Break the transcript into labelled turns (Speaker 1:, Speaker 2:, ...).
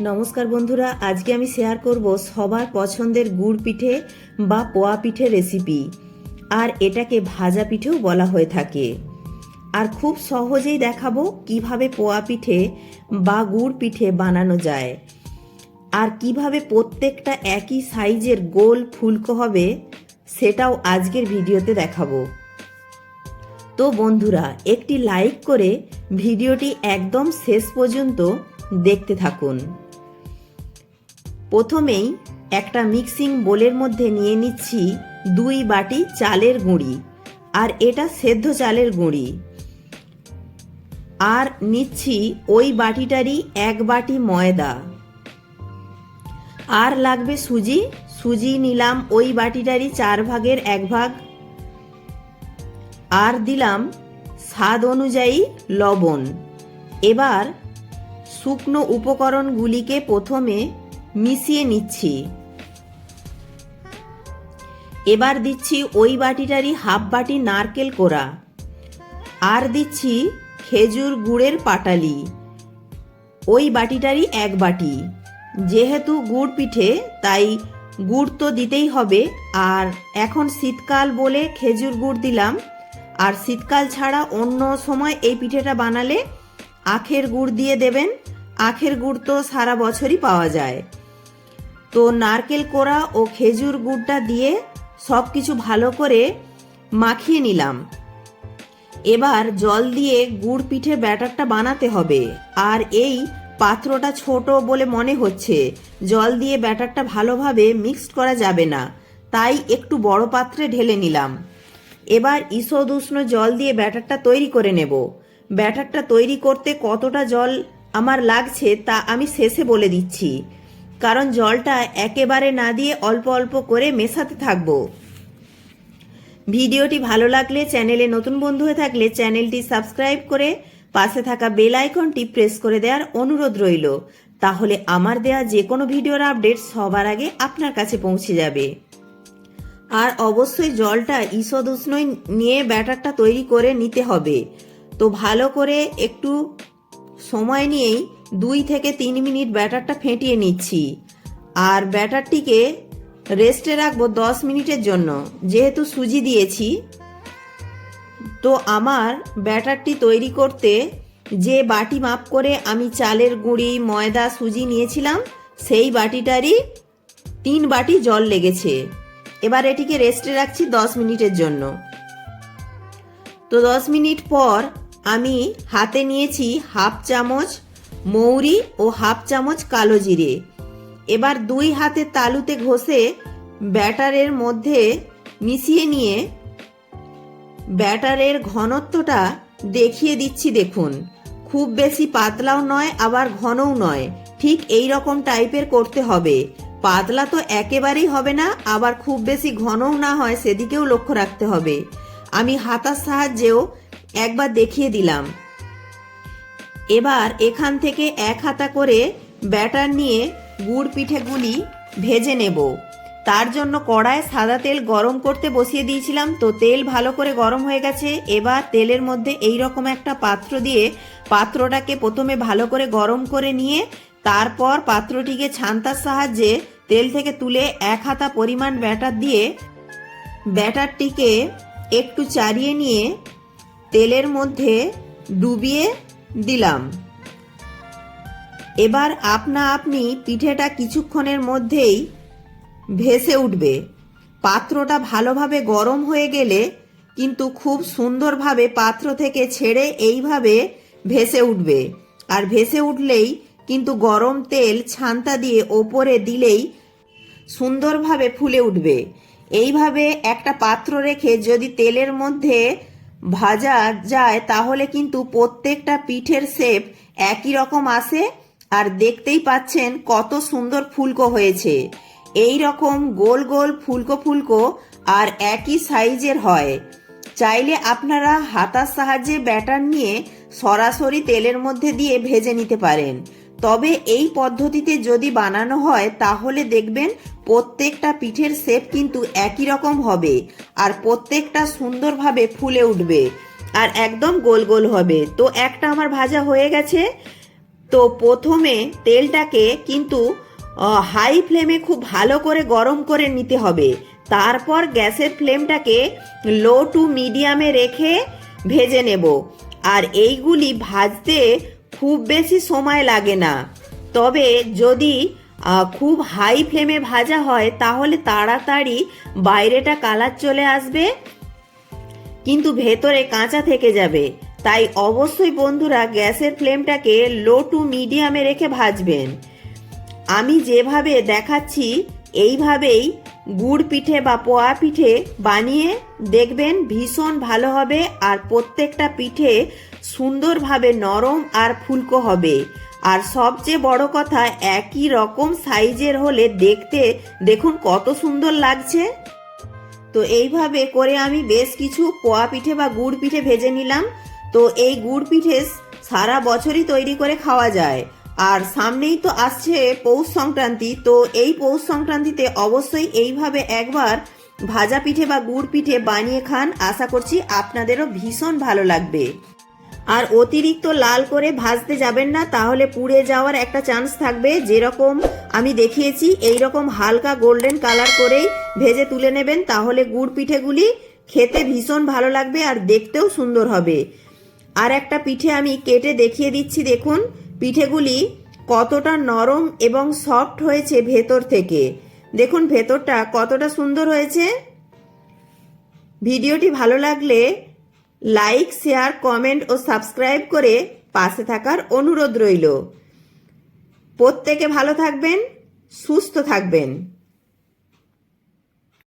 Speaker 1: নমস্কার বন্ধুরা, আজকে আমি শেয়ার করব সবার পছন্দের গুড় পিঠে বা পোয়া পিঠে রেসিপি আর এটাকে ভাজা পিঠেও বলা হয়ে থাকে। আর খুব সহজেই দেখাবো কীভাবে পোয়া পিঠে বা গুড় পিঠে বানানো যায়। আর কীভাবে প্রত্যেকটা একই সাইজের গোল ফুলকো হবে, সেটাও আজকের ভিডিওতে দেখাবো। তো বন্ধুরা, একটি লাইক করে ভিডিওটি একদম শেষ পর্যন্ত দেখতে থাকুন। প্রথমেই একটা মিক্সিং বোলের মধ্যে নিয়ে নিচ্ছি দুই বাটি চালের গুঁড়ি আর এটা সেদ্ধ চালের গুঁড়ি। আর নিচ্ছি ওই বাটিটারই এক বাটি ময়দা। আর লাগবে সুজি। সুজি নিলাম ওই বাটিটারই চার ভাগের এক ভাগ। আর দিলাম স্বাদ অনুযায়ী লবণ। এবার শুকনো উপকরণগুলিকে প্রথমে মিশিয়ে নিচ্ছি। এবার দিচ্ছি ওই বাটিটারই হাফ বাটি নারকেল কোড়া। আর দিচ্ছি খেজুর গুড়ের পাটালি। ওই বাটিটারই এক বাটি। যেহেতু গুড় পিঠে, তাই গুড় তো দিতেই হবে। আর এখন শীতকাল বলে খেজুর গুড় দিলাম। আর শীতকাল ছাড়া অন্য সময় এই পিঠেটা বানালে আখের গুড় দিয়ে দেবেন। আখের গুড় তো সারা বছরই পাওয়া যায়। তো নারকেল কোড়া ও খেজুর গুড়টা দিয়ে সব কিছু ভালো করে মাখিয়ে নিলাম। এবার জল দিয়ে গুড় পিঠে ব্যাটারটা বানাতে হবে। আর এই পাত্রটা ছোট বলে মনে হচ্ছে। জল দিয়ে ব্যাটারটা ভালোভাবে মিক্সড করা যাবে না। তাই একটু বড় পাত্রে ঢেলে নিলাম। এবার ঈষদ উষ্ণ জল দিয়ে ব্যাটারটা তৈরি করে নেব। ব্যাটারটা তৈরি করতে কতটা জল আমার লাগছে তা আমি শেষে বলে দিচ্ছি। কারণ জলটা একেবারে না দিয়ে অল্প অল্প করে মেশাতে থাকব। ভিডিওটি ভালো লাগলে চ্যানেলে নতুন বন্ধু হয়ে থাকলে চ্যানেলটি সাবস্ক্রাইব করে পাশে থাকা বেল আইকনটি প্রেস করে দেওয়ার অনুরোধ রইল। তাহলে আমার দেয়া যে কোনো ভিডিওর আপডেট সবার আগে আপনার কাছে পৌঁছে যাবে। আর অবশ্যই জলটা ঈষদ উষ্ণই নিয়ে ব্যাটারটা তৈরি করে নিতে হবে। তো ভালো করে একটু সময় নিয়েই দুই থেকে তিন মিনিট ব্যাটারটা ফেটিয়ে নিচ্ছি। আর ব্যাটারটিকে রেস্টে রাখব দশ মিনিটের জন্য। যেহেতু সুজি দিয়েছি, তো আমার ব্যাটারটি তৈরি করতে যে বাটি মাপ করে আমি চালের গুঁড়ি, ময়দা, সুজি নিয়েছিলাম, সেই বাটিটারই তিন বাটি জল লেগেছে। এবার এটিকে রেস্টে রাখছি দশ মিনিটের জন্য। তো দশ মিনিট পর আমি হাতে নিয়েছি হাফ চামচ মৌরি ও হাফ চামচ কালো জিরে। এবার দুই হাতে তালুতে ঘষে ব্যাটারের মধ্যে মিশিয়ে নিয়ে ব্যাটারের ঘনত্বটা দেখিয়ে দিচ্ছি দেখুন। খুব বেশি পাতলাও নয়, আবার ঘনও নয়। ঠিক এই রকম টাইপের করতে হবে। পাতলা তো একেবারেই হবে না, আবার খুব বেশি ঘনও না হয় সেদিকেও লক্ষ্য রাখতে হবে। আমি হাতার সাহায্যেও একবার দেখিয়ে দিলাম। এবার এখান থেকে এক হাতা করে ব্যাটার নিয়ে গুড় পিঠেগুলি ভেজে নেব। তার জন্য কড়ায় সাদা তেল গরম করতে বসিয়ে দিয়েছিলাম। তো তেল ভালো করে গরম হয়ে গেছে। এবার তেলের মধ্যে এই রকম একটা পাত্র দিয়ে পাত্রটাকে প্রথমে ভালো করে গরম করে নিয়ে তারপর পাত্রটিকে ছান্তার সাহায্যে তেল থেকে তুলে এক হাতা পরিমাণ ব্যাটার দিয়ে ব্যাটারটিকে একটু চারিয়ে নিয়ে তেলের মধ্যে ডুবিয়ে দিলাম। এবার আপনা আপনি পিঠেটা কিছুক্ষণের মধ্যেই ভেসে উঠবে। পাত্রটা ভালোভাবে গরম হয়ে গেলে কিন্তু খুব সুন্দরভাবে পাত্র থেকে ছেড়ে এইভাবে ভেসে উঠবে। আর ভেসে উঠলেই কিন্তু গরম তেল ছান্তা দিয়ে ওপরে দিলেই সুন্দরভাবে ফুলে উঠবে। এইভাবে একটা পাত্র রেখে যদি তেলের মধ্যে ভাজা যায়, তাহলে কিন্তু প্রত্যেকটা পিঠের শেপ একই রকম আসে। আর দেখতেই পাচ্ছেন কত সুন্দর ফুলকো হয়েছে। এই রকম গোল গোল ফুলকো ফুলকো আর একই সাইজের হয়। চাইলে আপনারা হাতার সাহায্যে ব্যাটার নিয়ে সরাসরি তেলের মধ্যে দিয়ে ভেজে নিতে পারেন। তবে এই পদ্ধতিতে যদি বানানো হয়, তাহলে দেখবেন প্রত্যেকটা পিঠের শেপ কিন্তু একই রকম হবে আর প্রত্যেকটা সুন্দরভাবে ফুলে উঠবে আর একদম গোল গোল হবে। তো একটা আমার ভাজা হয়ে গেছে। তো প্রথমে তেলটাকে কিন্তু হাই ফ্লেমে খুব ভালো করে গরম করে নিতে হবে। তারপর গ্যাসের ফ্লেমটাকে লো টু মিডিয়ামে রেখে ভেজে নেব। আর এইগুলি ভাজতে খুব বেশি সময় লাগে না। তবে যদি খুব হাই ফ্লেমে ভাজা হয়, তাহলে তাড়াতাড়ি বাইরেটা কালার চলে আসবে, কিন্তু ভেতরে কাঁচা থেকে যাবে। তাই অবশ্যই বন্ধুরা গ্যাসের ফ্লেমটাকে লো টু মিডিয়ামে রেখে ভাজবেন। আমি যেভাবে দেখাচ্ছি, এইভাবেই গুড় পিঠে বা পোয়া পিঠে বানিয়ে দেখবেন ভীষণ ভালো হবে, আর প্রত্যেকটা পিঠে সুন্দরভাবে নরম আর ফুলকো হবে। আর সবচেয়ে বড় কথা, একই রকম সাইজের হলে দেখতে দেখুন কত সুন্দর লাগছে। তো এইভাবে করে আমি বেশ কিছু পোয়া পিঠে বা গুড় পিঠে ভেজে নিলাম। তো এই গুড় পিঠে সারা বছরই তৈরি করে খাওয়া যায়। আর সামনেই তো আসছে পৌষ সংক্রান্তি, তো এই পৌষ সংক্রান্তিতে অবশ্যই এইভাবে একবার ভাজা পিঠে বা গুড় পিঠে বানিয়ে খান। আশা করছি আপনাদেরও ভীষণ ভালো লাগবে। আর অতিরিক্ত লাল করে ভাজতে যাবেন না, তাহলে পুড়ে যাওয়ার একটা চান্স থাকবে। যেরকম আমি দেখিয়েছি এই রকম হালকা গোল্ডেন কালার করেই ভেজে তুলে নেবেন, তাহলে গুড় পিঠেগুলি খেতে ভীষণ ভালো লাগবে আর দেখতেও সুন্দর হবে। আর একটা পিঠে আমি কেটে দেখিয়ে দিচ্ছি, দেখুন, পিঠেগুলি কতটা নরম এবং সফট হয়েছে ভেতর থেকে। দেখুন, ভেতরটা কতটা সুন্দর হয়েছে। ভিডিওটি ভালো লাগলে লাইক, শেয়ার, কমেন্ট ও সাবস্ক্রাইব করে পাশে থাকার অনুরোধ রইল। প্রত্যেকে ভালো থাকবেন, সুস্থ থাকবেন।